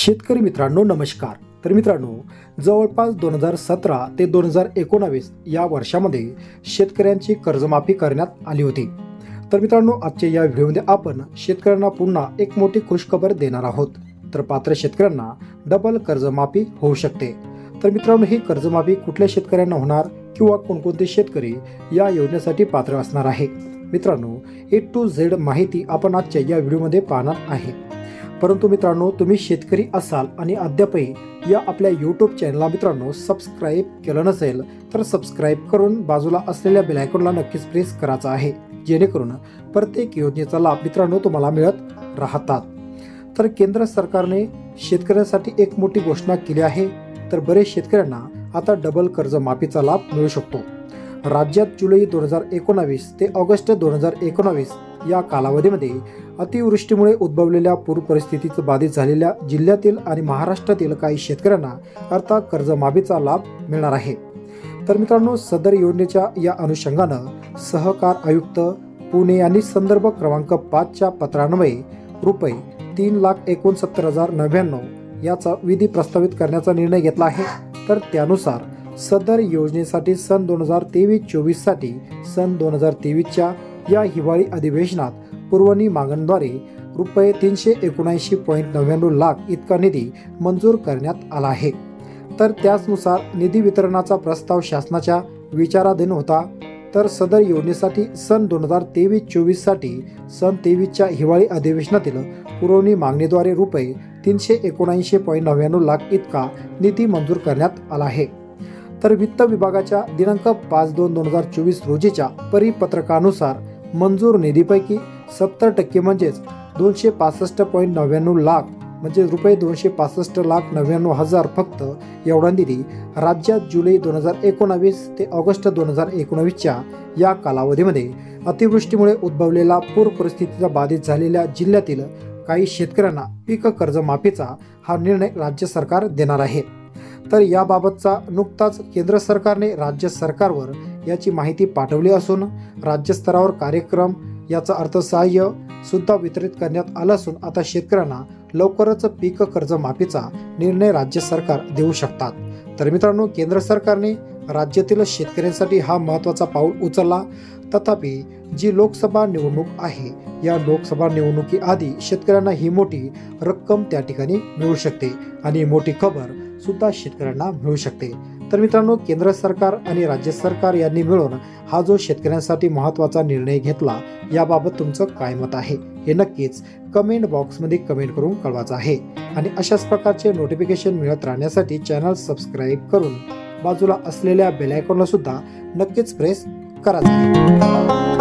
शेतकरी मित्रांनो नमस्कार. तर मित्रांनो जवळपास दोन हजार सतरा ते दोन हजार एकोणावीस या वर्षामध्ये शेतकऱ्यांची कर्जमाफी करण्यात आली होती. तर मित्रांनो आजच्या या व्हिडिओमध्ये आपण शेतकऱ्यांना पुन्हा एक मोठी खुशखबर देणार आहोत. तर पात्र शेतकऱ्यांना डबल कर्जमाफी होऊ शकते. तर मित्रांनो ही कर्जमाफी कुठल्या शेतकऱ्यांना होणार किंवा कोणकोणते शेतकरी या योजनेसाठी पात्र असणार आहे? मित्रांनो ए टू झेड माहिती आपण आजच्या या व्हिडिओमध्ये पाहणार आहे. परंतु मित्रांनो तुम्ही शेतकरी असाल आणि अद्यापही या आपल्या यूट्यूब चॅनलला मित्रांनो सबस्क्राईब केलं नसेल तर सबस्क्राईब करून बाजूला असलेल्या बेलायकॉनला नक्कीच प्रेस करायचा आहे जेणेकरून प्रत्येक योजनेचा लाभ मित्रांनो तुम्हाला मिळत राहतात. तर केंद्र सरकारने शेतकऱ्यांसाठी एक मोठी घोषणा केली आहे तर बरेच शेतकऱ्यांना आता डबल कर्जमाफीचा लाभ मिळू शकतो. राज्यात जुलै दोन हजार एकोणावीस ते ऑगस्ट दोन हजार एकोणावीस या कालावधीमध्ये अतिवृष्टीमुळे उद्भवलेल्या पूर परिस्थितीचं बाधित झालेल्या जिल्ह्यातील आणि महाराष्ट्रातील काही शेतकऱ्यांना अर्थात कर्जमाफीचा लाभ मिळणार आहे. तर मित्रांनो सदर योजनेच्या या अनुषंगानं सहकार आयुक्त पुणे यांनी संदर्भ क्रमांक पाचच्या पत्रान्वये रुपये तीन लाख एकोणसत्तर हजार नव्याण्णव याचा विधी प्रस्तावित करण्याचा निर्णय घेतला आहे. तर त्यानुसार सदर योजनेसाठी सन दोन हजार तेवीस चोवीससाठी सन दोन हजार तेवीसच्या या हिवाळी अधिवेशनात पुरवणी मागणीद्वारे रुपये तीनशे एकोणऐंशी पॉईंट नव्याण्णव लाख इतका निधी मंजूर करण्यात आला आहे. तर त्याचनुसार निधी वितरणाचा प्रस्ताव शासनाच्या विचाराधीन होता. तर सदर योजनेसाठी सन दोन हजार तेवीस चोवीससाठी सन तेवीसच्या हिवाळी अधिवेशनातील पुरवणी मागणीद्वारे रुपये तीनशे एकोणऐंशी पॉईंट नव्याण्णव लाख इतका निधी मंजूर करण्यात आला आहे. तर वित्त विभागाच्या दिनांक पाच दोन दोन हजार चोवीस रोजीच्या परिपत्रकानुसार मंजूर निधीपैकी सत्तर टक्के म्हणजेच दोनशे पासष्ट पॉईंट नव्याण्णव लाख म्हणजे रुपये दोनशे पासष्ट लाख नव्याण्णव हजार फक्त एवढा निधी राज्यात जुलै दोन हजार एकोणावीस ते ऑगस्ट दोन हजार एकोणावीसच्या या कालावधीमध्ये अतिवृष्टीमुळे उद्भवलेला पूर परिस्थितीचा बाधित झालेल्या जिल्ह्यातील काही शेतकऱ्यांना पीक कर्जमाफीचा हा निर्णय राज्य सरकार देणार आहे. तर याबाबतचा नुकताच केंद्र सरकारने राज्य सरकारवर याची माहिती पाठवली असून राज्यस्तरावर कार्यक्रम याचा अर्थसहाय्य सुद्धा वितरित करण्यात आलं असून आता शेतकऱ्यांना लवकरच पीक कर्जमाफीचा निर्णय राज्य सरकार देऊ शकतात. तर मित्रांनो केंद्र सरकारने राज्यातील शेतकऱ्यांसाठी हा महत्त्वाचा पाऊल उचलला. तथापि जी लोकसभा निवडणूक आहे या लोकसभा निवडणुकीआधी शेतकऱ्यांना ही मोठी रक्कम त्या ठिकाणी मिळू शकते आणि मोठी खबर सुद्धा शेतकऱ्यांना मिळू शकते. तर मित्रांनो केंद्र सरकार आणि राज्य सरकार यांनी मिळून हा जो शेतकऱ्यांसाठी महत्त्वाचा निर्णय घेतला याबाबत तुमचं काय मत आहे? हे नक्कीच कमेंट बॉक्समध्ये कमेंट करून कळवायचं आहे. आणि अशाच प्रकारचे नोटिफिकेशन मिळत राहण्यासाठी चॅनल सबस्क्राईब करून बाजूला असलेल्या बेलायकॉनला सुद्धा नक्कीच प्रेस करायचं आहे.